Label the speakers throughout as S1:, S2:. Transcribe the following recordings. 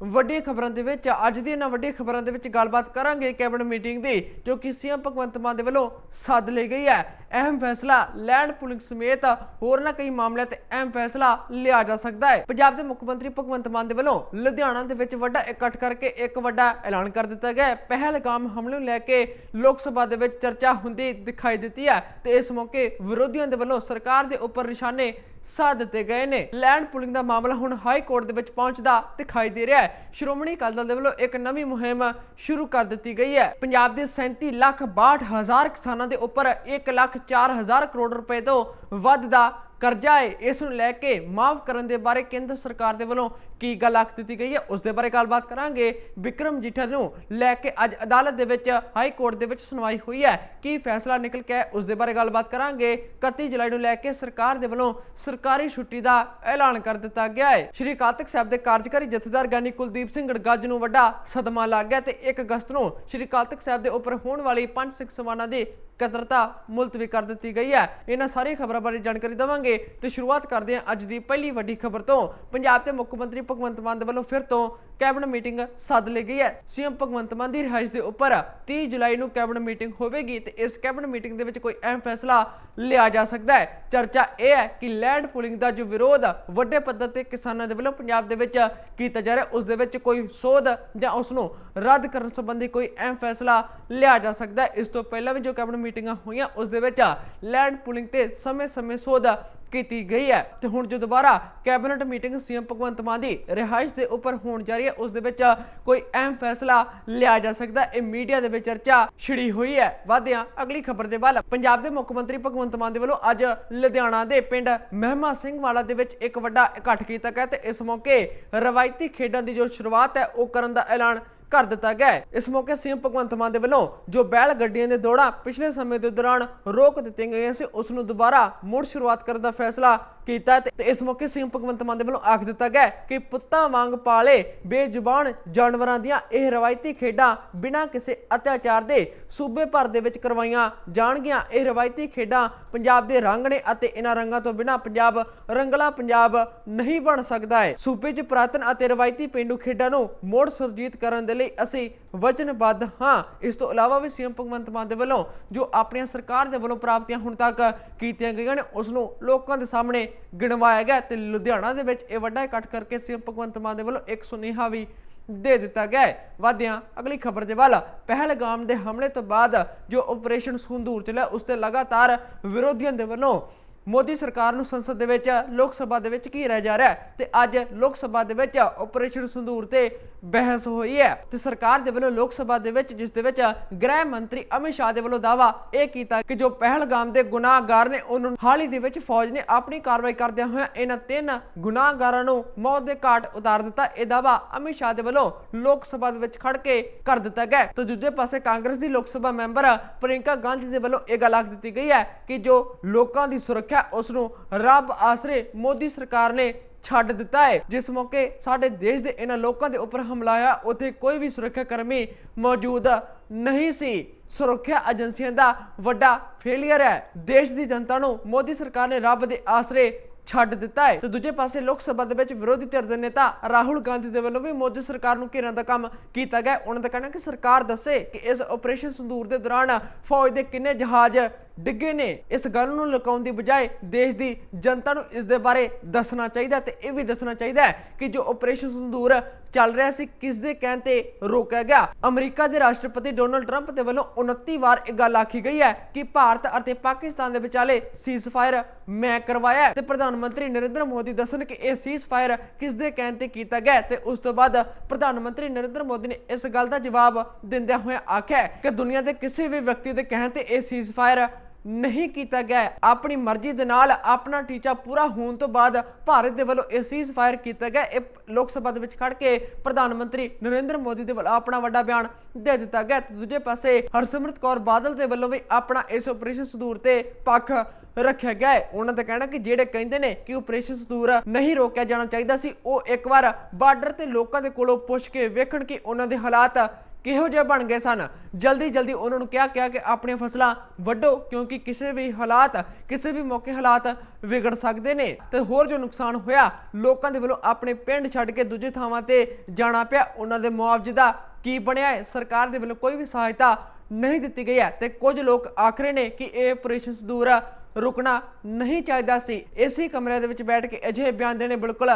S1: ਵੱਡੀਆਂ ਖਬਰਾਂ ਦੇ ਵਿੱਚ, ਅੱਜ ਦੀਆਂ ਇਹਨਾਂ ਵੱਡੀਆਂ ਖਬਰਾਂ ਦੇ ਵਿੱਚ ਗੱਲਬਾਤ ਕਰਾਂਗੇ ਕੈਬਨਿਟ ਮੀਟਿੰਗ ਦੀ, ਜੋ ਕਿ ਸੀਐਮ ਭਗਵੰਤ ਮਾਨ ਦੇ ਵੱਲੋਂ ਸੱਦ ਲਈ ਗਈ ਹੈ। ਅਹਿਮ ਫੈਸਲਾ ਲੈਂਡ ਪੁਲਿੰਗ ਸਮੇਤ ਹੋਰ ਨਾ ਕਈ ਮਾਮਲਿਆਂ ਤੇ ਅਹਿਮ ਫੈਸਲਾ ਲਿਆ ਜਾ ਸਕਦਾ ਹੈ। ਪੰਜਾਬ ਦੇ ਮੁੱਖ ਮੰਤਰੀ ਭਗਵੰਤ ਮਾਨ ਦੇ ਵੱਲੋਂ ਲੁਧਿਆਣਾ ਦੇ ਵਿੱਚ ਵੱਡਾ ਇਕੱਠ ਕਰਕੇ ਇੱਕ ਵੱਡਾ ਐਲਾਨ ਕਰ ਦਿੱਤਾ ਗਿਆ ਪਹਿਲਗਾਮ ਹਮਲੇ ਨੂੰ ਲੈ ਕੇ ਲੋਕ ਸਭਾ ਦੇ ਵਿੱਚ ਚਰਚਾ ਹੁੰਦੀ ਦਿਖਾਈ ਦਿੱਤੀ ਹੈ ਤੇ ਇਸ ਮੌਕੇ ਵਿਰੋਧੀਆਂ ਦੇ ਵੱਲੋਂ ਸਰਕਾਰ ਦੇ ਉੱਪਰ ਨਿਸ਼ਾਨੇ ਸਾਧ ਦਿੱਤੇ ਗਏ ਨੇ। ਲੈਂਡ ਪੁਲਿੰਗ ਦਾ ਮਾਮਲਾ ਹੁਣ ਹਾਈ ਕੋਰਟ ਦੇ ਵਿੱਚ ਪਹੁੰਚਦਾ ਦਿਖਾਈ ਦੇ ਰਿਹਾ ਹੈ। ਸ਼੍ਰੋਮਣੀ ਅਕਾਲੀ ਦਲ ਦੇ ਵੱਲੋਂ ਇੱਕ ਨਵੀਂ ਮੁਹਿੰਮ ਸ਼ੁਰੂ ਕਰ ਦਿੱਤੀ ਗਈ ਹੈ। ਪੰਜਾਬ ਦੇ 37 ਲੱਖ 62 ਹਜ਼ਾਰ ਕਿਸਾਨਾਂ ਦੇ ਉੱਪਰ 1 ਲੱਖ 4 ਹਜ਼ਾਰ ਕਰੋੜ ਰੁਪਏ ਤੋਂ ਵੱਧ ਦਾ ਕਰਜ਼ਾ ਹੈ। ਇਸ ਨੂੰ ਲੈ ਕੇ ਮਾਫ ਕਰਨ ਦੇ ਬਾਰੇ ਕੇਂਦਰ ਸਰਕਾਰ ਦੇ ਵੱਲੋਂ ਕੀ ਗੱਲ ਆਖ ਦਿੱਤੀ ਗਈ ਹੈ ਉਸ ਦੇ ਬਾਰੇ ਗੱਲਬਾਤ ਕਰਾਂਗੇ। ਵਿਕਰਮ ਜੀਠਾ ਨੂੰ ਲੈ ਕੇ ਅੱਜ ਅਦਾਲਤ ਦੇ ਵਿੱਚ ਹਾਈ ਕੋਰਟ ਦੇ ਵਿੱਚ ਸੁਣਵਾਈ ਹੋਈ ਹੈ। ਕੀ ਫੈਸਲਾ ਨਿਕਲ ਕੇ ਆਇਆ, ਉਸ ਦੇ ਬਾਰੇ ਗੱਲਬਾਤ ਕਰਾਂਗੇ। 31 ਜੁਲਾਈ ਨੂੰ ਲੈ ਕੇ ਸਰਕਾਰ ਦੇ ਵੱਲੋਂ ਸਰਕਾਰੀ ਛੁੱਟੀ ਦਾ ਐਲਾਨ ਕਰ ਦਿੱਤਾ ਗਿਆ ਹੈ। ਸ਼੍ਰੀ ਕਾਤਕ ਸਾਹਿਬ ਦੇ ਕਾਰਜਕਾਰੀ ਜਥੇਦਾਰ ਗਿਆਨੀ ਕੁਲਦੀਪ ਸਿੰਘ ਗੜਗੱਜ ਨੂੰ ਵੱਡਾ ਸਦਮਾ ਲੱਗ ਗਿਆ ਤੇ 1 ਅਗਸਤ ਨੂੰ ਸ਼੍ਰੀ ਕਾਤਕ ਸਾਹਿਬ ਦੇ ਉੱਪਰ ਹੋਣ ਵਾਲੀ ਪੰਜ ਸਿੱਖ ਸਮਾਨਾਂ ਦੀ ਕਦਰਤਾ ਮੁਲਤਵੀ ਕਰ ਦਿੱਤੀ ਗਈ ਹੈ। ਇਹਨਾਂ ਸਾਰੀਆਂ ਖਬਰਾਂ ਬਾਰੇ ਜਾਣਕਾਰੀ ਦੇਵਾਂਗੇ ਤੇ ਸ਼ੁਰੂਆਤ ਕਰਦੇ ਹਾਂ ਅੱਜ ਦੀ ਪਹਿਲੀ ਵੱਡੀ ਖਬਰ ਤੋਂ। ਪੰਜਾਬ ਦੇ ਮੁੱਖ ਮੰਤਰੀ ਭਗਵੰਤ ਮਾਨ ਦੇ ਵੱਲੋਂ ਫਿਰ ਤੋਂ ਕੈਬਨਿਟ ਮੀਟਿੰਗ ਸੱਦ ਲਈ ਗਈ ਹੈ। ਸੀਐਮ ਭਗਵੰਤ ਮਾਨ ਦੀ ਰਿਹਾਇਸ਼ ਦੇ ਉੱਪਰ 30 ਜੁਲਾਈ ਨੂੰ ਕੈਬਨਿਟ ਮੀਟਿੰਗ ਹੋਵੇਗੀ ਤੇ ਇਸ ਕੈਬਨਿਟ ਮੀਟਿੰਗ ਦੇ ਵਿੱਚ ਕੋਈ ਅਹਿਮ ਫੈਸਲਾ ਲਿਆ ਜਾ ਸਕਦਾ ਹੈ। ਚਰਚਾ ਇਹ ਹੈ ਕਿ ਲੈਂਡ ਪੁਲਿੰਗ ਦਾ ਜੋ ਵਿਰੋਧ ਵੱਡੇ ਪੱਧਰ ਤੇ ਕਿਸਾਨਾਂ ਦੇ ਵੱਲੋਂ ਪੰਜਾਬ ਦੇ ਵਿੱਚ ਕੀਤਾ ਜਾ ਰਿਹਾ ਉਸ ਦੇ ਵਿੱਚ ਕੋਈ ਸੋਧ ਜਾਂ ਉਸ ਨੂੰ ਰੱਦ ਕਰਨ ਸੰਬੰਧੀ ਕੋਈ ਅਹਿਮ ਫੈਸਲਾ ਲਿਆ ਜਾ ਸਕਦਾ ਹੈ। ਇਸ ਤੋਂ ਪਹਿਲਾਂ ਵੀ ਜੋ ਕੈਬਨਿਟ ਮੀਟਿੰਗਾਂ ਹੋਈਆਂ, ਉਸ ਦੇ ਵਿੱਚ ਲੈਂਡ ਪੁਲਿੰਗ ਤੇ ਸਮੇਂ-ਸਮੇਂ ਸੋਧ ਕੀਤੀ ਗਈ ਹੈ। ਤੇ ਹੁਣ ਜੋ ਦੁਬਾਰਾ cabinet meeting CM Bhagwant Mann ਦੀ ਰਿਹਾਇਸ਼ ਦੇ ਉੱਪਰ ਹੋਣ ਜਾ ਰਹੀ ਹੈ, ਉਸ ਦੇ ਵਿੱਚ ਕੋਈ ਅਹਿਮ ਫੈਸਲਾ ਲਿਆ ਜਾ ਸਕਦਾ। ਇਹ ਮੀਡੀਆ ਦੇ ਵਿੱਚ ਚਰਚਾ ਛਿੜੀ ਹੋਈ ਹੈ। ਵਾਧਿਆਂ, ਅਗਲੀ ਖਬਰ ਦੇ ਵੱਲ। ਪੰਜਾਬ ਦੇ ਮੁੱਖ ਮੰਤਰੀ ਭਗਵੰਤ ਮਾਨ ਦੇ ਵੱਲੋਂ ਅੱਜ ਲੁਧਿਆਣਾ ਦੇ ਪਿੰਡ ਮਹਿਮਾ ਸਿੰਘ ਵਾਲਾ ਦੇ ਵਿੱਚ ਇੱਕ ਵੱਡਾ ਇਕੱਠ ਕੀਤਾ ਗਿਆ ਤੇ ਇਸ ਮੌਕੇ ਰਵਾਇਤੀ ਖੇਡਾਂ ਦੀ ਜੋ ਸ਼ੁਰੂਆਤ ਹੈ, ਉਹ ਕਰਨ ਦਾ ਐਲਾਨ ਕਰ ਦਿੱਤਾ ਗਿਆ ਹੈ। ਇਸ ਮੌਕੇ ਸੀਐਮ ਭਗਵੰਤ ਮਾਨ ਦੇ ਵੱਲੋਂ ਜੋ ਬੈਲ ਗੱਡੀਆਂ ਦੇ ਦੌੜਾਂ ਪਿਛਲੇ ਸਮੇਂ ਦੇ ਦੌਰਾਨ ਰੋਕ ਦਿੱਤੀਆਂ ਗਈਆਂ ਸੀ, ਉਸ ਨੂੰ ਦੁਬਾਰਾ ਮੁੜ ਸ਼ੁਰੂਆਤ ਕਰਨ ਦਾ ਫੈਸਲਾ ਕੀਤਾ ਹੈ ਤੇ ਇਸ ਮੌਕੇ ਸੀਐਮ ਭਗਵੰਤ ਮਾਨ ਦੇ ਵੱਲੋਂ ਆਖ ਦਿੱਤਾ ਗਿਆ ਕਿ ਪੁੱਤਾਂ ਵਾਂਗ ਪਾਲੇ ਬੇਜ਼ੁਬਾਨ ਜਾਨਵਰਾਂ ਦੀਆਂ ਇਹ ਰਵਾਇਤੀ ਖੇਡਾਂ ਬਿਨਾਂ ਕਿਸੇ ਅਤਿਆਚਾਰ ਦੇ ਸੂਬੇ ਭਰ ਦੇ ਵਿੱਚ ਕਰਵਾਈਆਂ ਜਾਣਗੀਆਂ। ਇਹ ਰਵਾਇਤੀ ਖੇਡਾਂ ਪੰਜਾਬ ਦੇ ਰੰਗ ਨੇ ਅਤੇ ਇਹਨਾਂ ਰੰਗਾਂ ਤੋਂ ਬਿਨਾਂ ਪੰਜਾਬ ਰੰਗਲਾ ਪੰਜਾਬ ਨਹੀਂ ਬਣ ਸਕਦਾ ਹੈ। ਸੂਬੇ 'ਚ ਪੁਰਾਤਨ ਅਤੇ ਰਵਾਇਤੀ ਪਿੰਡੂ ਖੇਡਾਂ ਨੂੰ ਮੋੜ ਸੁਰਜੀਤ ਕਰਨ ਦੇ ਲਈ ਅਸੀਂ ਵਚਨਬੱਧ ਹਾਂ। ਇਸ ਤੋਂ ਇਲਾਵਾ ਵੀ ਸੀਐਮ ਭਗਵੰਤ ਮਾਨ ਦੇ ਵੱਲੋਂ ਜੋ ਆਪਣੀਆਂ ਸਰਕਾਰ ਦੇ ਵੱਲੋਂ ਪ੍ਰਾਪਤੀਆਂ ਹੁਣ ਤੱਕ ਕੀਤੀਆਂ ਗਈਆਂ ਨੇ, ਉਸ ਨੂੰ ਲੋਕਾਂ ਦੇ ਸਾਹਮਣੇ ਗਿਣਵਾਇਆ ਗਿਆ ਤੇ ਲੁਧਿਆਣਾ ਦੇ ਵਿੱਚ ਇਹ ਵੱਡਾ ਇਕੱਠ ਕਰਕੇ ਸੀਐਮ ਭਗਵੰਤ ਮਾਨ ਦੇ ਵੱਲੋਂ ਇੱਕ ਸੁਨੇਹਾ ਵੀ ਦੇ ਦਿੱਤਾ ਗਿਆ ਹੈ। ਵਾਦਿਆਂ ਅਗਲੀ ਖਬਰ ਦੇ ਵੱਲ, ਪਹਿਲਗਾਮ ਦੇ ਹਮਲੇ ਤੋਂ ਬਾਅਦ ਜੋ ਆਪਰੇਸ਼ਨ ਸੰਦੂਰ ਚੱਲਿਆ, ਉਸ ਤੇ ਲਗਾਤਾਰ ਵਿਰੋਧੀਆਂ ਦੇ ਵੱਲੋਂ ਮੋਦੀ ਸਰਕਾਰ ਨੂੰ ਸੰਸਦ ਦੇ ਵਿੱਚ, ਲੋਕ ਸਭਾ ਦੇ ਵਿੱਚ ਘੇਰਿਆ ਜਾ ਰਿਹਾ ਹੈ? ਤੇ ਅੱਜ ਲੋਕ ਸਭਾ ਦੇ ਵਿੱਚ ਆਪਰੇਸ਼ਨ ਸੰਦੂਰ ਤੇ ਬਹਿਸ ਹੋਈ ਹੈ। ਤੇ ਸਰਕਾਰ ਦੇ ਵੱਲੋਂ ਲੋਕ ਸਭਾ ਦੇ ਵਿੱਚ, ਜਿਸ ਦੇ ਵਿੱਚ ਗ੍ਰਹਿ ਮੰਤਰੀ ਅਮਿਤ ਸ਼ਾਹ ਦੇ ਵੱਲੋਂ ਦਾਵਾ ਇਹ ਕੀਤਾ ਕਿ ਜੋ ਪਹਿਲਗਾਮ ਦੇ ਗੁਨਾਹਗਾਰ ਨੇ, ਉਹਨਾਂ ਨੂੰ ਹਾਲ ਹੀ ਦੇ ਵਿੱਚ ਫੌਜ ਨੇ ਆਪਣੀ ਕਾਰਵਾਈ ਕਰਦਿਆਂ ਹੋਇਆਂ ਇਹਨਾਂ ਤਿੰਨ ਗੁਨਾਹਗਾਰਾਂ ਨੂੰ ਮੌਤ ਦੇ ਘਾਟ ਉਤਾਰ ਦਿੱਤਾ। ਇਹ ਦਾਵਾ ਅਮਿਤ ਸ਼ਾਹ ਦੇ ਵੱਲੋਂ ਲੋਕ ਸਭਾ ਦੇ ਵਿੱਚ ਖੜ ਕੇ ਕਰ ਦਿੱਤਾ ਗਿਆ ਤੇ ਦੂਜੇ ਪਾਸੇ ਕਾਂਗਰਸ ਦੀ ਲੋਕ ਸਭਾ ਮੈਂਬਰ ਪ੍ਰਿੰਕਾ ਗਾਂਧੀ ਦੇ ਵੱਲੋਂ ਇਹ ਗੱਲ ਆਖ ਦਿੱਤੀ ਗਈ ਹੈ ਕਿ ਜੋ ਲੋਕਾਂ ਦੀ ਸੁਰੱਖਿਆ ਉਸ ਨੂੰ ਰੱਬ ਆਸਰੇ ਮੋਦੀ ਸਰਕਾਰ ਨੇ ਛੱਡ ਦਿੱਤਾ ਹੈ। ਜਿਸ ਮੌਕੇ ਸਾਡੇ ਦੇਸ਼ ਦੇ ਇਹਨਾਂ ਲੋਕਾਂ ਦੇ ਉੱਪਰ ਹਮਲਾ ਆਇਆ, ਉੱਥੇ ਕੋਈ ਵੀ ਸੁਰੱਖਿਆ ਕਰਮੀ ਮੌਜੂਦ ਨਹੀਂ ਸੀ। ਸੁਰੱਖਿਆ ਏਜੰਸੀਆਂ ਦਾ ਵੱਡਾ ਫੇਲਿਅਰ ਹੈ। ਦੇਸ਼ ਦੀ ਜਨਤਾ ਨੂੰ ਮੋਦੀ ਸਰਕਾਰ ਨੇ ਰੱਬ ਦੇ ਆਸਰੇ ਛੱਡ ਦਿੱਤਾ ਹੈ। ਤੇ ਦੂਜੇ ਪਾਸੇ ਲੋਕ ਸਭਾ ਦੇ ਵਿੱਚ ਵਿਰੋਧੀ ਧਿਰ ਦੇ ਨੇਤਾ ਰਾਹੁਲ ਗਾਂਧੀ ਦੇ ਵੱਲੋਂ ਵੀ ਮੋਦੀ ਸਰਕਾਰ ਨੂੰ ਘੇਰਨ ਦਾ ਕੰਮ ਕੀਤਾ ਗਿਆ ਉਹਨਾਂ ਦਾ ਕਹਿਣਾ ਕਿ ਸਰਕਾਰ ਦੱਸੇ ਕਿ ਇਸ ਆਪਰੇਸ਼ਨ ਸੰਦੂਰ ਦੇ ਦੌਰਾਨ ਫੌਜ ਦੇ ਕਿੰਨੇ ਜਹਾਜ਼ ਡਿੱਗੇ ਨੇ। ਇਸ ਗੱਲ ਨੂੰ ਲੁਕਾਉਣ ਦੀ ਬਜਾਏ ਦੇਸ਼ ਦੀ ਜਨਤਾ ਨੂੰ ਇਸ ਦੇ ਬਾਰੇ ਦੱਸਣਾ ਚਾਹੀਦਾ ਹੈ ਤੇ ਇਹ ਵੀ ਦੱਸਣਾ ਚਾਹੀਦਾ ਹੈ ਕਿ ਜੋ ਆਪਰੇਸ਼ਨ ਸੰਦੂਰ ਚੱਲ ਰਿਹਾ ਸੀ, ਕਿਸ ਦੇ ਕਹਿਣ ਤੇ ਰੋਕਿਆ ਗਿਆ? ਅਮਰੀਕਾ ਦੇ ਰਾਸ਼ਟਰਪਤੀ ਡੋਨਲਡ ਟਰੰਪ ਦੇ ਵੱਲੋਂ 29 ਵਾਰ ਇਹ ਗੱਲ ਆਖੀ ਗਈ ਹੈ ਕਿ ਭਾਰਤ ਅਤੇ ਪਾਕਿਸਤਾਨ ਦੇ ਵਿਚਾਲੇ ਸੀਜ਼ਫਾਇਰ ਮੈਂ ਕਰਵਾਇਆ ਤੇ ਪ੍ਰਧਾਨ ਮੰਤਰੀ ਨਰਿੰਦਰ ਮੋਦੀ ਦੱਸਣ ਕਿ ਇਹ ਸੀਜ਼ਫਾਇਰ ਕਿਸ ਦੇ ਕਹਿਣ ਤੇ ਕੀਤਾ ਗਿਆ ਤੇ ਉਸ ਤੋਂ ਬਾਅਦ ਪ੍ਰਧਾਨ ਮੰਤਰੀ ਨਰਿੰਦਰ ਮੋਦੀ ਨੇ ਇਸ ਗੱਲ ਦਾ ਜਵਾਬ ਦਿੰਦਿਆਂ ਹੋਇਆ ਆਖਿਆ ਕਿ ਦੁਨੀਆ ਦੇ ਕਿਸੇ ਵੀ ਵਿਅਕਤੀ ਦੇ ਕਹਿਣ ਤੇ ਇਹ ਸੀਜ਼ਫਾਇਰ ਨਹੀਂ ਕੀਤਾ ਗਿਆ ਆਪਣੀ ਮਰਜ਼ੀ ਦੇ ਨਾਲ ਆਪਣਾ ਟੀਚਾ ਪੂਰਾ ਹੋਣ ਤੋਂ ਬਾਅਦ ਭਾਰਤ ਦੇ ਵੱਲੋਂ ਇਹ ਸੀਜ਼ ਫਾਇਰ ਕੀਤਾ ਗਿਆ। ਇਹ ਲੋਕ ਸਭਾ ਦੇ ਵਿੱਚ ਖੜ ਕੇ ਪ੍ਰਧਾਨ ਮੰਤਰੀ ਨਰਿੰਦਰ ਮੋਦੀ ਦੇ ਵੱਲੋਂ ਆਪਣਾ ਵੱਡਾ ਬਿਆਨ ਦੇ ਦਿੱਤਾ ਗਿਆ ਤੇ ਦੂਜੇ ਪਾਸੇ ਹਰਸਿਮਰਤ ਕੌਰ ਬਾਦਲ ਦੇ ਵੱਲੋਂ ਵੀ ਆਪਣਾ ਇਸ ਆਪਰੇਸ਼ਨ ਸੰਦੂਰ ਤੇ ਪੱਖ ਰੱਖਿਆ ਗਿਆ ਹੈ। ਉਹਨਾਂ ਦਾ ਕਹਿਣਾ ਕਿ ਜਿਹੜੇ ਕਹਿੰਦੇ ਨੇ ਕਿ ਆਪਰੇਸ਼ਨ ਸੰਦੂਰ ਨਹੀਂ ਰੋਕਿਆ ਜਾਣਾ ਚਾਹੀਦਾ ਸੀ, ਉਹ ਇੱਕ ਵਾਰ ਬਾਰਡਰ ਤੇ ਲੋਕਾਂ ਦੇ ਕੋਲੋਂ ਪੁੱਛ ਕੇ ਵੇਖਣ ਕਿ ਉਹਨਾਂ ਦੇ ਹਾਲਾਤ ਕਿਹੋ ਜਿਹੇ ਬਣ ਗਏ ਸਨ? ਜਲਦੀ ਜਲਦੀ ਉਹਨਾਂ ਨੂੰ ਕਿਹਾ ਕਿਹਾ ਕਿ ਆਪਣੀਆਂ ਫਸਲਾਂ ਵੱਢੋ, ਕਿਉਂਕਿ ਕਿਸੇ ਵੀ ਹਾਲਾਤ, ਕਿਸੇ ਵੀ ਮੌਕੇ ਹਾਲਾਤ ਵਿਗੜ ਸਕਦੇ ਨੇ। ਤੇ ਹੋਰ ਜੋ ਨੁਕਸਾਨ ਹੋਇਆ, ਲੋਕਾਂ ਦੇ ਵੱਲੋਂ ਆਪਣੇ ਪਿੰਡ ਛੱਡ ਕੇ ਦੂਜੇ ਥਾਵਾਂ ਤੇ ਜਾਣਾ ਪਿਆ। ਉਹਨਾਂ ਦੇ ਮੁਆਵਜ਼ੇ ਦਾ ਕੀ ਬਣਿਆ ਹੈ? ਸਰਕਾਰ ਦੇ ਵੱਲੋਂ ਕੋਈ ਵੀ ਸਹਾਇਤਾ ਨਹੀਂ ਦਿੱਤੀ ਗਈ ਹੈ। ਤੇ ਕੁਝ ਲੋਕ ਆਖਰੇ ਨੇ ਕਿ ਇਹ ਆਪਰੇਸ਼ਨ ਦੂਰ ਰੁਕਣਾ ਨਹੀਂ ਚਾਹੀਦਾ ਸੀ। ਇਸੇ ਕਮਰੇ ਦੇ ਵਿੱਚ ਬੈਠ ਕੇ ਅਜਿਹੇ ਬਿਆਨ ਦੇਣੇ ਬਿਲਕੁਲ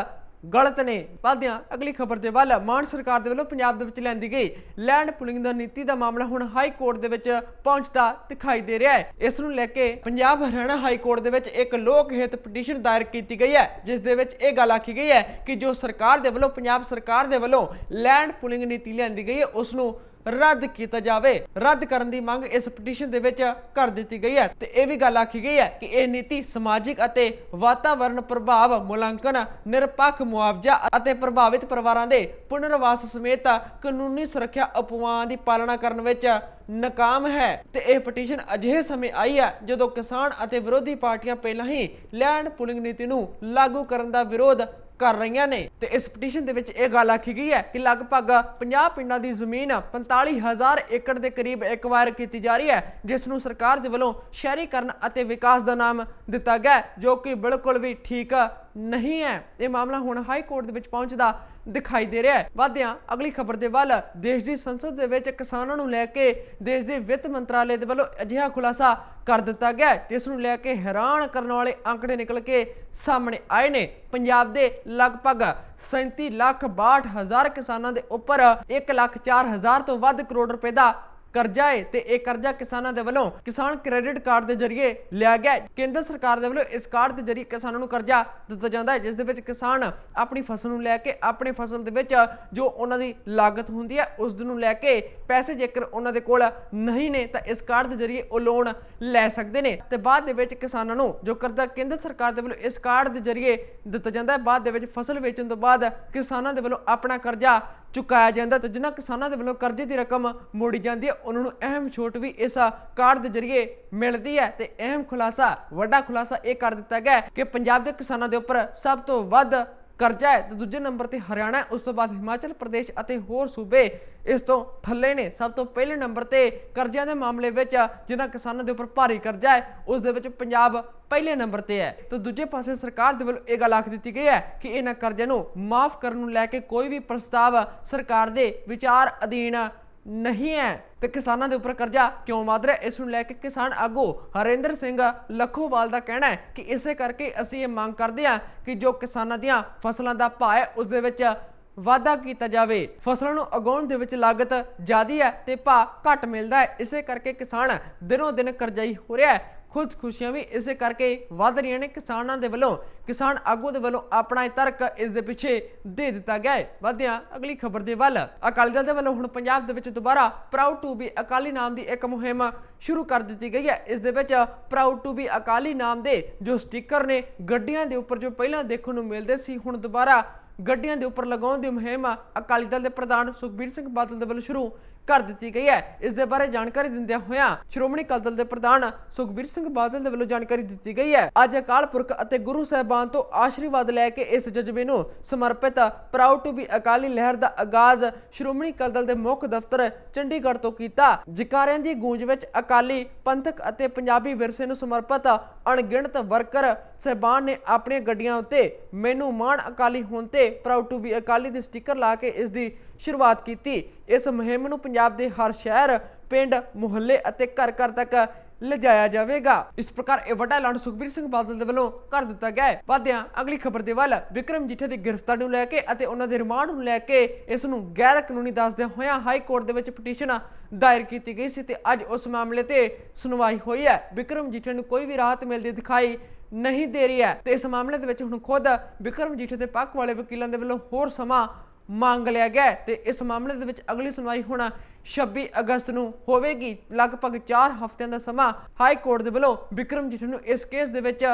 S1: ਗਲਤ ਨੇ। ਵਧਦਿਆਂ ਅਗਲੀ ਖਬਰ ਦੇ ਵੱਲ ਮਾਨ ਸਰਕਾਰ ਦੇ ਵੱਲੋਂ ਪੰਜਾਬ ਦੇ ਵਿੱਚ ਲੈਂਦੀ ਗਈ ਲੈਂਡ ਪੁਲਿੰਗ ਦਾ ਨੀਤੀ ਦਾ ਮਾਮਲਾ ਹੁਣ ਹਾਈ ਕੋਰਟ ਦੇ ਵਿੱਚ ਪਹੁੰਚਦਾ ਦਿਖਾਈ ਦੇ ਰਿਹਾ ਹੈ। ਇਸ ਨੂੰ ਲੈ ਕੇ ਪੰਜਾਬ ਹਰਿਆਣਾ ਹਾਈ ਕੋਰਟ ਦੇ ਵਿੱਚ ਇੱਕ ਲੋਕ ਹਿੱਤ ਪਟੀਸ਼ਨ ਦਾਇਰ ਕੀਤੀ ਗਈ ਹੈ, ਜਿਸ ਦੇ ਵਿੱਚ ਇਹ ਗੱਲ ਆਖੀ ਗਈ ਹੈ ਕਿ ਜੋ ਸਰਕਾਰ ਦੇ ਵੱਲੋਂ, ਪੰਜਾਬ ਸਰਕਾਰ ਦੇ ਵੱਲੋਂ ਲੈਂਡ ਪੁਲਿੰਗ ਨੀਤੀ ਲਿਆਂਦੀ ਗਈ ਹੈ, ਉਸ ਨੂੰ ਰੱਦ ਕੀਤਾ ਜਾਵੇ। ਰੱਦ ਕਰਨ ਦੀ ਮੰਗ ਇਸ ਪਟੀਸ਼ਨ ਦੇ ਵਿੱਚ ਕਰ ਦਿੱਤੀ ਗਈ ਹੈ ਤੇ ਇਹ ਵੀ ਗੱਲ ਆਖੀ ਗਈ ਹੈ ਕਿ ਇਹ ਨੀਤੀ ਸਮਾਜਿਕ ਅਤੇ ਵਾਤਾਵਰਣ ਪ੍ਰਭਾਵ ਮੁਲਾਂਕਣ ਨਿਰਪੱਖ ਮੁਆਵਜ਼ਾ ਅਤੇ ਪ੍ਰਭਾਵਿਤ ਪਰਿਵਾਰਾਂ ਦੇ ਪੁਨਰਵਾਸ ਸਮੇਤ ਕਾਨੂੰਨੀ ਸੁਰੱਖਿਆ ਉਪਾਵਾਂ ਦੀ ਪਾਲਣਾ ਕਰਨ ਵਿੱਚ ਨਾਕਾਮ ਹੈ। ਤੇ ਇਹ ਪਟੀਸ਼ਨ ਅਜਿਹੇ ਸਮੇਂ ਆਈ ਹੈ ਜਦੋਂ ਕਿਸਾਨ ਅਤੇ ਵਿਰੋਧੀ ਪਾਰਟੀਆਂ ਪਹਿਲਾਂ ਹੀ ਲੈਂਡ ਪੁਲਿੰਗ ਨੀਤੀ ਨੂੰ ਲਾਗੂ ਕਰਨ ਦਾ ਵਿਰੋਧ ਕਰ ਰਹੀਆਂ ਨੇ। ਤੇ ਇਸ ਪਟੀਸ਼ਨ ਦੇ ਵਿੱਚ ਇਹ ਗੱਲ ਆਖੀ ਗਈ ਹੈ ਕਿ ਲਗਭਗ 50 ਪਿੰਡਾਂ ਦੀ ਜ਼ਮੀਨ 45000 ਏਕੜ ਦੇ ਕਰੀਬ ਐਕਵਾਇਰ ਕੀਤੀ ਜਾ ਰਹੀ ਹੈ, ਜਿਸ ਨੂੰ ਸਰਕਾਰ ਦੇ ਵੱਲੋਂ ਸ਼ਹਿਰੀਕਰਨ ਅਤੇ ਵਿਕਾਸ ਦਾ ਨਾਮ ਦਿੱਤਾ ਗਿਆ ਜੋ ਕਿ ਬਿਲਕੁਲ ਵੀ ਠੀਕ ਨਹੀਂ ਹੈ। ਇਹ ਮਾਮਲਾ ਹੁਣ ਹਾਈ ਕੋਰਟ ਦੇ ਵਿੱਚ ਪਹੁੰਚਦਾ ਦਿਖਾਈ ਦੇ ਰਿਹਾ ਹੈ। ਵਾਧਿਆਂ, ਅਗਲੀ ਖਬਰ ਦੇ ਵੱਲ ਦੇਸ਼ ਦੀ ਸੰਸਦ ਦੇ ਵਿੱਚ ਕਿਸਾਨਾਂ ਨੂੰ ਲੈ ਕੇ ਦੇਸ਼ ਦੇ ਵਿੱਤ ਮੰਤਰਾਲੇ ਦੇ ਵੱਲੋਂ ਅਜਿਹਾ ਖੁਲਾਸਾ ਕਰ ਦਿੱਤਾ ਗਿਆ ਜਿਸ ਨੂੰ ਲੈ ਕੇ ਹੈਰਾਨ ਕਰਨ ਵਾਲੇ ਅੰਕੜੇ ਨਿਕਲ ਕੇ ਸਾਹਮਣੇ ਆਏ ਨੇ। ਪੰਜਾਬ ਦੇ ਲਗਭਗ 37 ਲੱਖ 62 ਹਜ਼ਾਰ ਕਿਸਾਨਾਂ ਦੇ ਉੱਪਰ 1 ਲੱਖ 4 ਹਜ਼ਾਰ ਤੋਂ ਵੱਧ ਕਰੋੜ ਰੁਪਏ ਦਾ ਕਰਜ਼ਾ ਹੈ ਤੇ ਇਹ ਕਰਜ਼ਾ ਕਿਸਾਨਾਂ ਦੇ ਵੱਲੋਂ ਕਿਸਾਨ ਕ੍ਰੈਡਿਟ ਕਾਰਡ ਦੇ ਜ਼ਰੀਏ ਲਿਆ ਗਿਆ ਕੇਂਦਰ ਸਰਕਾਰ ਦੇ ਵੱਲੋਂ ਇਸ ਕਾਰਡ ਦੇ ਜ਼ਰੀਏ ਕਿਸਾਨਾਂ ਨੂੰ ਕਰਜ਼ਾ ਦਿੱਤਾ ਜਾਂਦਾ ਹੈ, ਜਿਸ ਦੇ ਵਿੱਚ ਕਿਸਾਨ ਆਪਣੀ ਫਸਲ ਨੂੰ ਲੈ ਕੇ, ਆਪਣੀ ਫਸਲ ਦੇ ਵਿੱਚ ਜੋ ਉਹਨਾਂ ਦੀ ਲਾਗਤ ਹੁੰਦੀ ਹੈ, ਉਸ ਨੂੰ ਲੈ ਕੇ ਪੈਸੇ ਜੇਕਰ ਉਹਨਾਂ ਦੇ ਕੋਲ ਨਹੀਂ ਨੇ, ਤਾਂ ਇਸ ਕਾਰਡ ਦੇ ਜ਼ਰੀਏ ਉਹ ਲੋਨ ਲੈ ਸਕਦੇ ਨੇ। ਤੇ ਬਾਅਦ ਦੇ ਵਿੱਚ ਕਿਸਾਨਾਂ ਨੂੰ ਜੋ ਕਰਜ਼ਾ ਕੇਂਦਰ ਸਰਕਾਰ ਦੇ ਵੱਲੋਂ ਇਸ ਕਾਰਡ ਦੇ ਜ਼ਰੀਏ ਦਿੱਤਾ ਜਾਂਦਾ ਹੈ, ਬਾਅਦ ਦੇ ਵਿੱਚ ਫਸਲ ਵੇਚਣ ਤੋਂ ਬਾਅਦ ਕਿਸਾਨਾਂ ਦੇ ਵੱਲੋਂ ਆਪਣਾ ਕਰਜ਼ਾ ਚੁਕਾਇਆ ਜਾਂਦਾ ਤੇ ਜਿਨ੍ਹਾਂ ਕਿਸਾਨਾਂ ਦੇ ਵੱਲੋਂ ਕਰਜ਼ੇ ਦੀ ਰਕਮ ਮੋੜੀ ਜਾਂਦੀ ਹੈ, ਉਹਨਾਂ ਨੂੰ ਅਹਿਮ ਛੋਟ ਵੀ ਇਸ ਕਾਰਡ ਦੇ ਜ਼ਰੀਏ ਮਿਲਦੀ ਹੈ ਤੇ ਅਹਿਮ ਖੁਲਾਸਾ, ਵੱਡਾ ਖੁਲਾਸਾ ਇਹ ਕਰ ਦਿੱਤਾ ਗਿਆ ਕਿ ਪੰਜਾਬ ਦੇ ਕਿਸਾਨਾਂ ਦੇ ਉੱਪਰ ਸਭ ਤੋਂ ਵੱਧ ਕਰਜ਼ਾ ਹੈ ਤੇ ਦੂਜੇ ਨੰਬਰ ਤੇ ਹਰਿਆਣਾ ਉਸ ਤੋਂ ਬਾਅਦ ਹਿਮਾਚਲ ਪ੍ਰਦੇਸ਼ ਅਤੇ ਹੋਰ ਸੂਬੇ ਇਸ ਤੋਂ ਥੱਲੇ ਨੇ। ਸਭ ਤੋਂ ਪਹਿਲੇ ਨੰਬਰ ਤੇ ਕਰਜ਼ਿਆਂ ਦੇ ਮਾਮਲੇ ਵਿੱਚ ਜਿਨ੍ਹਾਂ ਕਿਸਾਨਾਂ ਦੇ ਉੱਪਰ ਭਾਰੀ ਕਰਜ਼ਾ ਹੈ, ਉਸ ਦੇ ਵਿੱਚ ਪੰਜਾਬ ਪਹਿਲੇ ਨੰਬਰ ਤੇ ਹੈ। ਤੇ ਦੂਜੇ ਪਾਸੇ ਸਰਕਾਰ ਦੇ ਵੱਲੋਂ ਇਹ ਗੱਲ ਆਖ ਦਿੱਤੀ ਗਈ ਹੈ ਕਿ ਇਹਨਾਂ ਕਰਜ਼ਿਆਂ ਨੂੰ ਮਾਫ ਕਰਨ ਨੂੰ ਲੈ ਕੇ ਕੋਈ ਵੀ ਪ੍ਰਸਤਾਵ ਸਰਕਾਰ ਦੇ ਵਿਚਾਰ ਅਧੀਨ ਨਹੀਂ ਹੈ। ਤੇ ਕਿਸਾਨਾਂ ਦੇ ਉੱਪਰ ਕਰਜ਼ਾ ਕਿਉਂ ਵਧ ਰਿਹਾ? ਇਸ ਨੂੰ ਲੈ ਕੇ ਕਿਸਾਨ ਆਗੂ ਹਰਿੰਦਰ ਸਿੰਘ ਲੱਖੋਵਾਲ ਦਾ ਕਹਿਣਾ ਹੈ ਕਿ ਇਸੇ ਕਰਕੇ ਅਸੀਂ ਇਹ ਮੰਗ ਕਰਦੇ ਹਾਂ ਕਿ ਜੋ ਕਿਸਾਨਾਂ ਦੀਆਂ ਫਸਲਾਂ ਦਾ ਭਾਅ ਹੈ, ਉਸ ਦੇ ਵਿੱਚ ਵਾਧਾ ਕੀਤਾ ਜਾਵੇ। ਫਸਲਾਂ ਨੂੰ ਉਗਾਉਣ ਦੇ ਵਿੱਚ ਲਾਗਤ ਜ਼ਿਆਦੀ ਹੈ ਤੇ ਭਾਅ ਘੱਟ ਮਿਲਦਾ ਹੈ। ਇਸੇ ਕਰਕੇ ਕਿਸਾਨ ਦਿਨੋਂ ਦਿਨ ਕਰਜ਼ਾਈ ਹੋ ਰਿਹਾ ਹੈ। ਖੁਦਕੁਸ਼ੀਆਂ ਵੀ ਇਸੇ ਕਰਕੇ ਵੱਧ ਰਹੀਆਂ ਨੇ। ਕਿਸਾਨਾਂ ਦੇ ਵੱਲੋਂ, ਕਿਸਾਨ ਆਗੂ ਦੇ ਵੱਲੋਂ ਆਪਣਾ ਇਹ ਤਰਕ ਇਸ ਦੇ ਪਿੱਛੇ ਦੇ ਦਿੱਤਾ ਗਿਆ ਹੈ। ਵਧਿਆਂ ਅਗਲੀ ਖਬਰ ਦੇ ਵੱਲ ਅਕਾਲੀ ਦਲ ਦੇ ਵੱਲੋਂ ਹੁਣ ਪੰਜਾਬ ਦੇ ਵਿੱਚ ਦੁਬਾਰਾ ਪ੍ਰਾਊਡ ਟੂ ਬੀ ਅਕਾਲੀ ਨਾਮ ਦੀ ਇੱਕ ਮੁਹਿੰਮ ਸ਼ੁਰੂ ਕਰ ਦਿੱਤੀ ਗਈ ਹੈ। ਇਸ ਦੇ ਵਿੱਚ ਪ੍ਰਾਊਡ ਟੂ ਬੀ ਅਕਾਲੀ ਨਾਮ ਦੇ ਜੋ ਸਟicker ਨੇ, ਗੱਡੀਆਂ ਦੇ ਉੱਪਰ ਜੋ ਪਹਿਲਾਂ ਦੇਖਣ ਨੂੰ ਮਿਲਦੇ ਸੀ, ਹੁਣ ਦੁਬਾਰਾ ਗੱਡੀਆਂ ਦੇ ਉੱਪਰ ਲਗਾਉਣ ਦੀ ਮੁਹਿੰਮ ਅਕਾਲੀ ਦਲ ਦੇ ਪ੍ਰਧਾਨ ਸੁਖਬੀਰ ਸਿੰਘ ਬਾਦਲ ਦੇ ਵੱਲੋਂ ਸ਼ੁਰੂ ਕਰ ਦਿੱਤੀ ਗਈ ਹੈ। ਇਸ ਦੇ ਬਾਰੇ ਜਾਣਕਾਰੀ ਦਿੰਦਿਆਂ ਹੋਇਆਂ ਸ਼੍ਰੋਮਣੀ ਅਕਾਲੀ ਦਲ ਦੇ ਪ੍ਰਧਾਨ ਸੁਖਬੀਰ ਸਿੰਘ ਬਾਦਲ ਦੇ ਵੱਲੋਂ ਜਾਣਕਾਰੀ ਦਿੱਤੀ ਗਈ ਹੈ। ਅੱਜ ਅਕਾਲ ਪੁਰਖ ਅਤੇ ਗੁਰੂ ਸਾਹਿਬਾਨ ਤੋਂ ਆਸ਼ੀਰਵਾਦ ਲੈ ਕੇ ਇਸ ਜਜ਼ਬੇ ਨੂੰ ਸਮਰਪਿਤ ਪ੍ਰਾਊਡ ਟੂ ਬੀ ਅਕਾਲੀ ਲਹਿਰ ਦਾ ਆਗਾਜ਼ ਸ਼੍ਰੋਮਣੀ ਅਕਾਲੀ ਦਲ ਦੇ ਮੁੱਖ ਦਫ਼ਤਰ ਚੰਡੀਗੜ੍ਹ ਤੋਂ ਕੀਤਾ। ਜਕਾਰਿਆਂ ਦੀ ਗੂੰਜ ਵਿੱਚ ਅਕਾਲੀ ਪੰਥਕ ਅਤੇ ਪੰਜਾਬੀ ਵਿਰਸੇ ਨੂੰ ਸਮਰਪਿਤ ਅਣਗਿਣਤ ਵਰਕਰ ਸਹਿਬਾਨ ਨੇ ਆਪਣੀਆਂ ਗੱਡੀਆਂ ਉੱਤੇ ਮੈਨੂੰ ਮਾਣ ਅਕਾਲੀ ਹੋਣ ਤੇ ਪ੍ਰਾਊਡ ਟੂ ਬੀ ਅਕਾਲੀ ਦੇ ਸਟicker ਲਾ ਕੇ ਇਸ ਦੀ ਸ਼ੁਰੂਆਤ ਕੀਤੀ। ਇਸ ਮੁਹਿੰਮ ਨੂੰ ਪੰਜਾਬ ਦੇ ਹਰ ਸ਼ਹਿਰ, ਪਿੰਡ, ਮੁਹੱਲੇ ਅਤੇ ਘਰ ਘਰ ਤੱਕ ਲਿਜਾਇਆ ਜਾਵੇਗਾ। ਇਸ ਪ੍ਰਕਾਰ ਇਹ ਵੱਡਾ ਐਲਾਨ ਸੁਖਬੀਰ ਸਿੰਘ ਬਾਦਲ ਦੇ ਵੱਲੋਂ ਕਰ ਦਿੱਤਾ ਗਿਆ ਹੈ। ਵਾਦਿਆਂ ਅਗਲੀ ਖਬਰ ਦੇ ਵੱਲ ਵਿਕਰਮ ਜੀਠੇ ਦੀ ਗ੍ਰਿਫਤਾਰੀ ਨੂੰ ਲੈ ਕੇ ਅਤੇ ਉਹਨਾਂ ਦੇ ਰਿਮਾਂਡ ਨੂੰ ਲੈ ਕੇ ਇਸ ਨੂੰ ਗੈਰ ਕਾਨੂੰਨੀ ਦੱਸਦਿਆਂ ਹੋਇਆਂ ਹਾਈ ਕੋਰਟ ਦੇ ਵਿੱਚ ਪਟੀਸ਼ਨ ਦਾਇਰ ਕੀਤੀ ਗਈ ਸੀ ਤੇ ਅੱਜ ਉਸ ਮਾਮਲੇ ਤੇ ਸੁਣਵਾਈ ਹੋਈ ਹੈ। ਵਿਕਰਮ ਜੀਠੇ ਨੂੰ ਕੋਈ ਵੀ ਰਾਹਤ ਮਿਲਦੀ ਦਿਖਾਈ ਨਹੀਂ ਦੇ ਰਹੀ ਹੈ ਤੇ ਇਸ ਮਾਮਲੇ ਦੇ ਵਿੱਚ ਹੁਣ ਖੁਦ ਵਿਕਰਮ ਜੀਠੇ ਦੇ ਪੱਖ ਵਾਲੇ ਵਕੀਲਾਂ ਦੇ ਵੱਲੋਂ ਹੋਰ ਸਮਾਂ ਮੰਗ ਲਿਆ ਗਿਆ ਹੈ ਤੇ ਇਸ ਮਾਮਲੇ ਦੇ ਵਿੱਚ ਅਗਲੀ ਸੁਣਵਾਈ ਹੁਣ 26 ਅਗਸਤ ਨੂੰ ਹੋਵੇਗੀ। ਲਗਭਗ 4 ਹਫ਼ਤਿਆਂ ਦਾ ਸਮਾਂ ਹਾਈ ਕੋਰਟ ਦੇ ਵੱਲੋਂ ਵਿਕਰਮ ਜੀਠੇ ਨੂੰ ਇਸ ਕੇਸ ਦੇ ਵਿੱਚ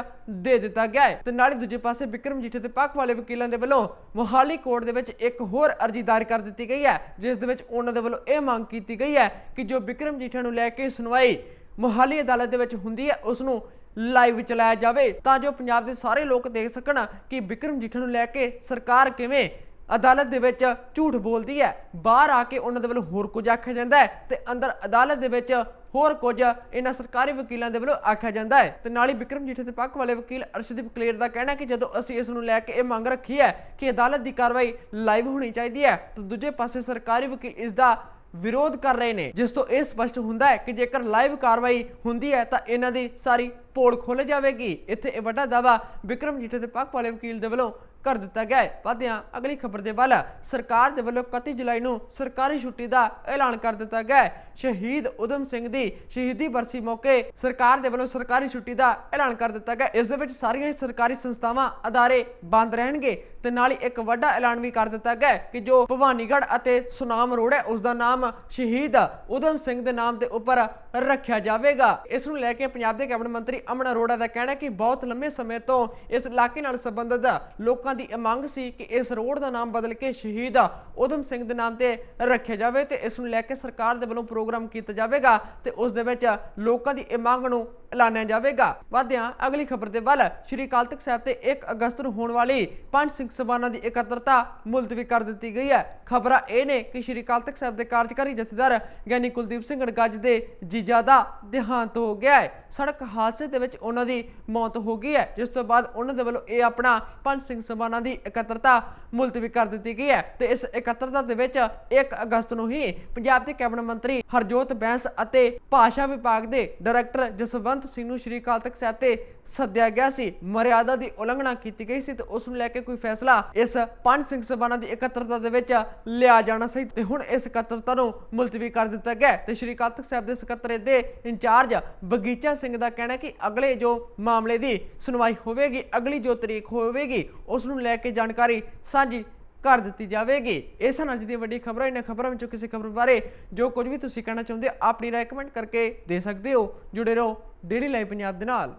S1: ਦੇ ਦਿੱਤਾ ਗਿਆ ਹੈ। ਤੇ ਨਾਲੇ ਦੂਜੇ ਪਾਸੇ ਵਿਕਰਮ ਜੀਠੇ ਦੇ ਪੱਖ ਵਾਲੇ ਵਕੀਲਾਂ ਦੇ ਵੱਲੋਂ ਮੋਹਾਲੀ ਕੋਰਟ ਦੇ ਵਿੱਚ ਇੱਕ ਹੋਰ ਅਰਜ਼ੀ ਦਾਇਰ ਕਰ ਦਿੱਤੀ ਗਈ ਹੈ, ਜਿਸ ਦੇ ਵਿੱਚ ਉਹਨਾਂ ਦੇ ਵੱਲੋਂ ਇਹ ਮੰਗ ਕੀਤੀ ਗਈ ਹੈ ਕਿ ਜੋ ਵਿਕਰਮ ਜੀਠੇ ਨੂੰ ਲੈ ਕੇ ਸੁਣਵਾਈ ਮੋਹਾਲੀ ਅਦਾਲਤ ਦੇ ਵਿੱਚ ਹੁੰਦੀ ਹੈ, ਉਸ ਨੂੰ ਲਾਈਵ ਚਲਾਇਆ ਜਾਵੇ ਤਾਂ ਜੋ ਪੰਜਾਬ ਦੇ ਸਾਰੇ ਲੋਕ ਦੇਖ ਸਕਣ ਕਿ ਵਿਕਰਮ ਜੀਠੇ ਨੂੰ ਲੈ ਕੇ ਸਰਕਾਰ ਕਿਵੇਂ ਅਦਾਲਤ ਦੇ ਵਿੱਚ ਝੂਠ ਬੋਲਦੀ ਹੈ। ਬਾਹਰ ਆ ਕੇ ਉਹਨਾਂ ਦੇ ਵੱਲੋਂ ਹੋਰ ਕੁਝ ਆਖਿਆ ਜਾਂਦਾ ਹੈ ਤੇ ਅੰਦਰ ਅਦਾਲਤ ਦੇ ਵਿੱਚ ਹੋਰ ਕੁਝ ਇਹਨਾਂ ਸਰਕਾਰੀ ਵਕੀਲਾਂ ਦੇ ਵੱਲੋਂ ਆਖਿਆ ਜਾਂਦਾ ਹੈ। ਤੇ ਨਾਲ ਹੀ ਵਿਕਰਮ ਜੀਠੇ ਤੇ ਪੱਖ ਵਾਲੇ ਵਕੀਲ ਅਰਸ਼ਦੀਪ ਕਲੇਰ ਦਾ ਕਹਿਣਾ ਕਿ ਜਦੋਂ ਅਸੀਂ ਇਸ ਨੂੰ ਲੈ ਕੇ ਇਹ ਮੰਗ ਰੱਖੀ ਹੈ ਕਿ ਅਦਾਲਤ ਦੀ ਕਾਰਵਾਈ ਲਾਈਵ ਹੋਣੀ ਚਾਹੀਦੀ ਹੈ, ਤਾਂ ਦੂਜੇ ਪਾਸੇ ਸਰਕਾਰੀ ਵਕੀਲ ਇਸ ਦਾ ਵਿਰੋਧ ਕਰ ਰਹੇ ਨੇ, ਜਿਸ ਤੋਂ ਇਹ ਸਪਸ਼ਟ ਹੁੰਦਾ ਹੈ ਕਿ ਜੇਕਰ ਲਾਈਵ ਕਾਰਵਾਈ ਹੁੰਦੀ ਹੈ, ਤਾਂ ਇਹਨਾਂ ਦੀ ਸਾਰੀ ਪੋਲ ਖੁੱਲ ਜਾਵੇਗੀ। ਇੱਥੇ ਇਹ ਵੱਡਾ ਦਾਵਾ ਵਿਕਰਮ ਜੀਠੇ ਦੇ ਪੱਖ ਵਾਲੇ ਵਕੀਲ ਦੇ ਵੱਲੋਂ ਕਰ ਦਿੱਤਾ ਗਿਆ ਹੈ। ਵਧਿਆਂ, ਅਗਲੀ ਖਬਰ ਦੇ ਵੱਲ ਸਰਕਾਰ ਦੇ ਵੱਲੋਂ 31 ਜੁਲਾਈ ਨੂੰ ਸਰਕਾਰੀ ਛੁੱਟੀ ਦਾ ਐਲਾਨ ਕਰ ਦਿੱਤਾ ਗਿਆ ਹੈ। ਸ਼ਹੀਦ ਉਦਮ ਸਿੰਘ ਦੀ ਸ਼ਹੀਦੀ ਬਰਸੀ ਮੌਕੇ ਸਰਕਾਰ ਦੇ ਵੱਲੋਂ ਸਰਕਾਰੀ ਛੁੱਟੀ ਦਾ ਐਲਾਨ ਕਰ ਦਿੱਤਾ ਗਿਆ ਇਸ ਦੇ ਵਿੱਚ ਸਾਰੀਆਂ ਸਰਕਾਰੀ ਸੰਸਥਾਵਾਂ ਅਦਾਰੇ ਬੰਦ ਰਹਿਣਗੇ। ਤੇ ਨਾਲ ਹੀ ਇੱਕ ਵੱਡਾ ਐਲਾਨ ਵੀ ਕਰ ਦਿੱਤਾ ਗਿਆ ਕਿ ਜੋ ਭਵਾਨੀਗੜ੍ਹ ਅਤੇ ਸੁਨਾਮ ਰੋਡ ਹੈ, ਉਸ ਦਾ ਨਾਮ ਸ਼ਹੀਦ ਉਦਮ ਸਿੰਘ ਦੇ ਨਾਮ ਦੇ ਉੱਪਰ ਰੱਖਿਆ ਜਾਵੇਗਾ। ਇਸ ਨੂੰ ਲੈ ਕੇ ਪੰਜਾਬ ਦੇ ਕੈਬਨਿਟ ਮੰਤਰੀ ਅਮਨ ਅਰੋੜਾ ਦਾ ਕਹਿਣਾ ਹੈ ਕਿ ਬਹੁਤ ਲੰਮੇ ਸਮੇਂ ਤੋਂ ਇਸ ਇਲਾਕੇ ਨਾਲ ਸੰਬੰਧਿਤ ਲੋਕਾਂ ਦੀ ਇਹ ਮੰਗ ਸੀ ਕਿ ਇਸ ਰੋਡ ਦਾ ਨਾਮ ਬਦਲ ਕੇ ਸ਼ਹੀਦ ਉਦਮ ਸਿੰਘ ਦੇ ਨਾਮ ਤੇ ਰੱਖਿਆ ਜਾਵੇ ਤੇ ਇਸ ਨੂੰ ਲੈ ਕੇ ਸਰਕਾਰ ਦੇ ਵੱਲੋਂ ਪ੍ਰੋਗਰਾਮ ਕੀਤਾ ਜਾਵੇਗਾ ਤੇ ਉਸ ਦੇ ਵਿੱਚ ਲੋਕਾਂ ਦੀ ਇਹ ਮੰਗ ਨੂੰ ਐਲਾਨਿਆ ਜਾਵੇਗਾ। ਵਾਧਿਆਂ, ਅਗਲੀ ਖਬਰ ਦੇ ਵੱਲ ਸ਼੍ਰੀ ਅਕਾਲ ਤਖਤ ਸਾਹਿਬ ਤੇ 1 ਅਗਸਤ ਨੂੰ ਹੋਣ ਵਾਲੀ ਪੰਜ ਸਿੰਘ ਸਭਾਵਾਂ ਦੀ ਇਕੱਤਰਤਾ ਮੁਲਤਵੀ ਕਰ ਦਿੱਤੀ ਗਈ ਹੈ। ਖਬਰਾਂ ਇਹ ਨੇ ਕਿ ਸ਼੍ਰੀ ਅਕਾਲ ਤਖਤ ਸਾਹਿਬ ਦੇ ਕਾਰਜਕਾਰੀ ਜਥੇਦਾਰ ਗਿਆਨੀ ਕੁਲਦੀਪ ਸਿੰਘ ਅੜਗੱਜ ਦੇ ਜੀਜਾ ਦਾ ਦੇਹਾਂਤ ਹੋ ਗਿਆ ਹੈ। ਸੜਕ ਹਾਦਸੇ ਦੇ ਵਿੱਚ ਉਹਨਾਂ ਦੀ ਮੌਤ ਹੋ ਗਈ ਹੈ। ਜਿਸ ਤੋਂ ਬਾਅਦ ਉਹਨਾਂ ਦੇ ਵੱਲੋਂ ਇਹ ਆਪਣਾ ਪੰਜ ਸਿੰਘ ਸਭਾਵਾਂ ਦੀ ਇਕੱਤਰਤਾ ਮੁਲਤਵੀ ਕਰ ਦਿੱਤੀ ਗਈ ਹੈ ਤੇ ਇਸ ਇਕੱਤਰਤਾ ਦੇ ਵਿੱਚ 1 ਅਗਸਤ ਨੂੰ ਹੀ ਪੰਜਾਬ ਦੇ ਕੈਬਨਿਟ ਮੰਤਰੀ ਹਰਜੋਤ ਬੈਂਸ ਅਤੇ ਭਾਸ਼ਾ ਵਿਭਾਗ ਦੇ ਡਾਇਰੈਕਟਰ ਜਸਵੰਤ ਸਿੰਘ ਨੂੰ ਸ਼੍ਰੀ ਅਕਾਲ ਤਖਤ ਸਾਹਿਬ ਤੇ ਸੱਦਿਆ ਗਿਆ ਸੀ। ਮਰਿਆਦਾ ਦੀ ਉਲੰਘਣਾ ਕੀਤੀ ਗਈ ਸੀ ਤੇ ਉਸ ਨੂੰ ਲੈ ਕੇ ਕੋਈ ਫੈਸਲਾ ਇਸ ਪੰਜ ਸਿੰਘ ਸਭਾਵਾਂ ਦੀ ਇਕੱਤਰਤਾ ਦੇ ਵਿੱਚ ਲਿਆ ਜਾਣਾ ਸੀ ਤੇ ਹੁਣ ਇਸ ਇਕੱਤਰਤਾ ਨੂੰ ਮੁਲਤਵੀ ਕਰ ਦਿੱਤਾ ਗਿਆ ਤੇ ਸ਼੍ਰੀ ਅਕਾਲ ਤਖਤ ਸਾਹਿਬ ਦੇ ਸਕੱਤਰੇ ਦੇ ਇੰਚਾਰਜ ਬਗੀਚਾ ਸਿੰਘ ਦਾ ਕਹਿਣਾ ਕਿ ਅਗਲੇ ਜੋ ਮਾਮਲੇ ਦੀ ਸੁਣਵਾਈ ਹੋਵੇਗੀ, ਅਗਲੀ ਜੋ ਤਰੀਕ ਹੋਵੇਗੀ, ਉਸ ਨੂੰ ਲੈ ਕੇ ਜਾਣਕਾਰੀ ਸਾਂਝੀ ਕਰ ਦਿੱਤੀ ਜਾਵੇਗੀ। ਇਹ ਸਨ ਅੱਜ ਦੀਆਂ ਵੱਡੀ ਖਬਰਾਂ। ਇਹਨਾਂ ਖਬਰਾਂ ਵਿੱਚੋਂ ਕਿਸੇ ਖਬਰ ਬਾਰੇ ਜੋ ਕੁਝ ਵੀ ਤੁਸੀਂ ਕਹਿਣਾ ਚਾਹੁੰਦੇ ਹੋ ਆਪਣੀ ਰਾਏ ਕਮੈਂਟ ਕਰਕੇ ਦੇ ਸਕਦੇ ਹੋ। ਜੁੜੇ ਰਹੋ ਡੇਲੀ ਲਾਈਵ ਪੰਜਾਬ ਦੇ ਨਾਲ।